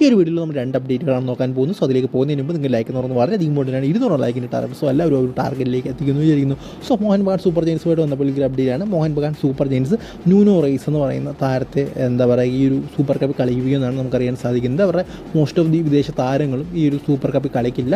ഈ ഒരു വീഡിയോയിൽ നമ്മൾ രണ്ട് അപ്ഡേറ്റുകളാണ് നോക്കാൻ പോകുന്നത് സോ അതിലേക്ക് പോകുന്നതിന് മുമ്പ് നിങ്ങൾ ലൈക്ക് എന്ന് പറഞ്ഞാൽ വളരെയധികം ഇമ്പോർട്ടന്റ് ഇരുന്നൂറ് ലൈക്കിന് ടാർഗറ്റ് സോ എല്ലാവരും ഒരു ടാർഗറ്റിലേക്ക് എത്തിക്കുന്നു വിചാരിക്കുന്നു. So Mohun Bagan super giants ജെയിൻസുമായിട്ട് വന്നപ്പോൾ ഒരു ആണ്. Mohun Bagan super giants Nuno Reis എന്ന് പറയുന്ന താരത്തെ എന്താ പറയുക ഈ ഒരു സൂപ്പർ കപ്പ് കളിക്കുകയെന്നാണ് നമുക്കറിയാൻ സാധിക്കുന്നത്. അവരുടെ മോസ്റ്റ് ഓഫ് ദി വിദേശ താരങ്ങളും ഈ ഒരു സൂപ്പർ കപ്പിൽ കളിക്കില്ല.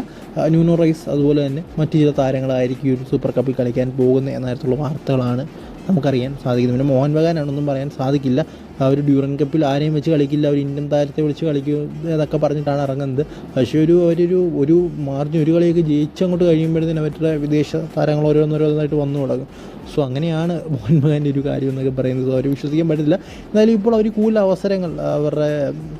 ന്യൂനോ റൈസ് അതുപോലെ തന്നെ മറ്റു ചില താരങ്ങളായിരിക്കും ഈ ഒരു സൂപ്പർ കപ്പിൽ കളിക്കാൻ പോകുന്ന എന്ന തരത്തിലുള്ള വാർത്തകളാണ് നമുക്കറിയാൻ സാധിക്കുന്നു. പിന്നെ മോഹൻ ബഗാനാണെന്നും പറയാൻ സാധിക്കില്ല. അവർ ഡ്യൂറൻ കപ്പിൽ ആരെയും വെച്ച് കളിക്കില്ല. അവർ ഇന്ത്യൻ താരത്തെ വിളിച്ച് കളിക്കും എന്നൊക്കെ പറഞ്ഞിട്ടാണ് ഇറങ്ങുന്നത്. പക്ഷേ ഒരു അവരൊരു ഒരു മാർജിൻ ഒരു കളിയൊക്കെ ജയിച്ചങ്ങോട്ട് കഴിയുമ്പോഴത്തേന് അവരുടെ വിദേശ താരങ്ങൾ ഓരോന്നോരോന്നായിട്ട് വന്നു തുടങ്ങും. സോ അങ്ങനെയാണ് മോഹൻ ബഗാന്റെ ഒരു കാര്യം എന്നൊക്കെ പറയുന്നത്. അവർ വിശ്വസിക്കാൻ പറ്റില്ല എന്നാലും ഇപ്പോൾ അവർ കൂടുതൽ അവസരങ്ങൾ അവരുടെ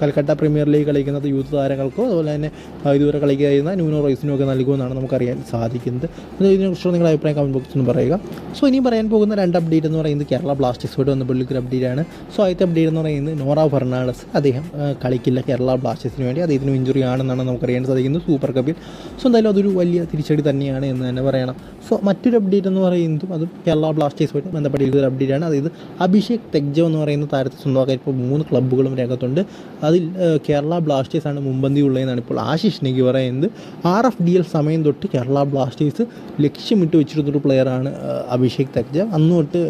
കൽക്കട്ട പ്രീമിയർ ലീഗ് കളിക്കുന്നത് യൂത്ത് താരങ്ങൾക്കോ അതുപോലെ തന്നെ ഇതുവരെ കളിക്കുന്ന ന്യൂനോ റൈസിനും ഒക്കെ നൽകുമെന്നാണ് നമുക്കറിയാൻ സാധിക്കുന്നത്. ഇതിനെക്കുറിച്ചുള്ള നിങ്ങളുടെ അഭിപ്രായം കമന്റ് ബോക്സിൽ നിന്ന് പറയുക. സോ ഇനി പറയാൻ പോകുന്ന രണ്ട് അപ്ഡേറ്റ് എന്ന് പറയുന്നത് കേരള ബ്ലാസ്റ്റേഴ്സ് വന്ന പുള്ളിക്കൊരു അപ്ഡേറ്റ് ആണ്. സോ ആദ്യത്തെ അപ്ഡേറ്റ് എന്ന് പറയുന്നത് നോറ ഫെർണാണ്ടസ്. അദ്ദേഹം കളിക്കില്ല കേരള ബ്ലാസ്റ്റേഴ്സിന് വേണ്ടി. അദ്ദേഹത്തിന് ഇഞ്ചുറി ആണെന്നാണ് നമുക്ക് അറിയാൻ സാധിക്കുന്നത് സൂപ്പർ കപ്പിൽ സോ എന്തായാലും അതൊരു വലിയ തിരിച്ചടി തന്നെയാണ് എന്ന് തന്നെ പറയണം. സോ മറ്റൊരു അപ്ഡേറ്റ് എന്ന് പറയുന്നതും അതും കേരള ബ്ലാസ്റ്റേഴ്സുമായിട്ട് ബന്ധപ്പെട്ട ഒരു അപ്ഡേറ്റ് ആണ്. അതായത് അഭിഷേക് തെഗ്ജോ എന്ന് പറയുന്ന താരത്തെ സ്വന്തമാക്കാൻ ഇപ്പോൾ മൂന്ന് ക്ലബ്ബുകളും രംഗത്തുണ്ട്. അതിൽ കേരള ബ്ലാസ്റ്റേഴ്സാണ് മുമ്പന്തി ഉള്ളതെന്നാണ് ഇപ്പോൾ ആശിഷ് നെഗി പറയുന്നത്. ആർ എഫ് ഡി എൽ സമയം തൊട്ട് കേരള ബ്ലാസ്റ്റേഴ്സ് ലക്ഷ്യമിട്ട് വെച്ചിരുന്നൊരു പ്ലെയറാണ് അഭിഷേക് തെഗ്ജ. അന്ന് തൊട്ട്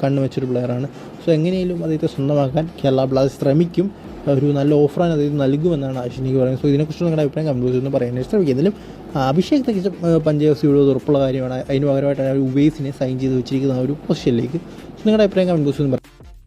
കണ്ണു വെച്ചൊരു പ്ലെയറാണ്. സോ എങ്ങനെയും അദ്ദേഹത്തെ സ്വന്തമാക്കാൻ കേരള ബ്ലാസ്റ്റേഴ്സ് ശ്രമിക്കും. ഒരു നല്ല ഓഫറാണ് അദ്ദേഹം നൽകുമെന്നാണ് ആശിനിക്ക് പറയുന്നത്. സോ ഇതിനെക്കുറിച്ച് നിങ്ങളുടെ അഭിപ്രായം കമ്പ്യൂസ് എന്ന് പറയാനായിട്ട് ശ്രമിക്കും ഇതിലും അഭിഷേക് തികച്ച പഞ്ചാബ് സിയുടെ ഉറപ്പുള്ള കാര്യമാണ്. അതിന് പകരമായിട്ടാണ് അവർ ഉബേസിനെ സൈൻ ചെയ്ത് വെച്ചിരിക്കുന്ന ആ ഒരു പൊസിഷനിലേക്ക് നിങ്ങളുടെ അഭിപ്രായം കമ്പ്യൂസ് എന്ന് പറയാം